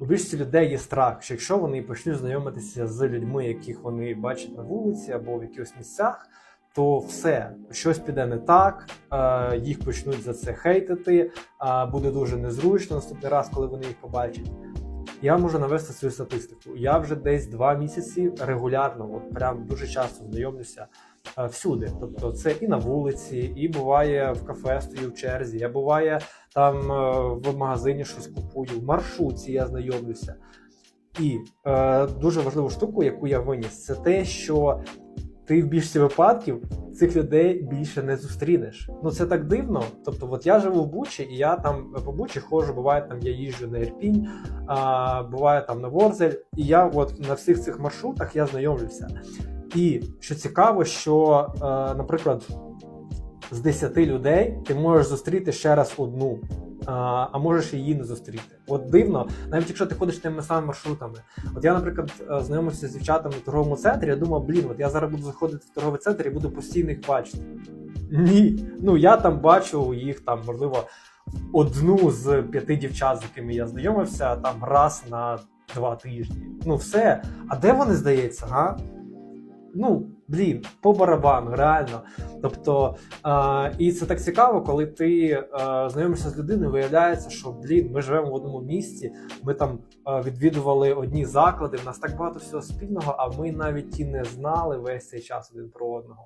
у більшості людей є страх, що якщо вони почнуть знайомитися з людьми, яких вони бачать на вулиці або в якихось місцях, то все щось піде не так, е, їх почнуть за це хейтити, е, буде дуже незручно наступний раз, коли вони їх побачать. Я можу навести свою статистику. Я вже десь два місяці регулярно, от прям дуже часто знайомлюся всюди. Тобто, це і на вулиці, і буває в кафе стою в черзі, я буває там е, в магазині щось купую, в маршрутці я знайомлюся. І е, дуже важливу штуку, яку я виніс, це те, що ти в більшості випадків цих людей більше не зустрінеш. Ну це так дивно. Тобто, от я живу в Бучі, і я там по Бучі ходжу, буває там я їжджу на Ірпінь, а, буває там на Ворзель, і я от на всіх цих маршрутах я знайомлюся. І що цікаво, що, е, наприклад, з 10 людей ти можеш зустріти ще раз одну, а, а можеш її не зустріти. От дивно, навіть якщо ти ходиш тими самими маршрутами. От я, наприклад, е, знайомився з дівчатами в торговому центрі, я думав, блін, от я зараз буду заходити в торговий центр і буду постійно їх бачити. Ні. Ну я там бачу їх там, можливо, одну з п'яти дівчат, з якими я знайомився, там раз на два тижні. Ну все. А де вони здається, га? Ну, блін, по барабану, реально. Тобто, е, і це так цікаво, коли ти е, знайомишся з людиною, виявляється, що блін, ми живемо в одному місті, ми там е, відвідували одні заклади, в нас так багато всього спільного, а ми навіть і не знали весь цей час один про одного.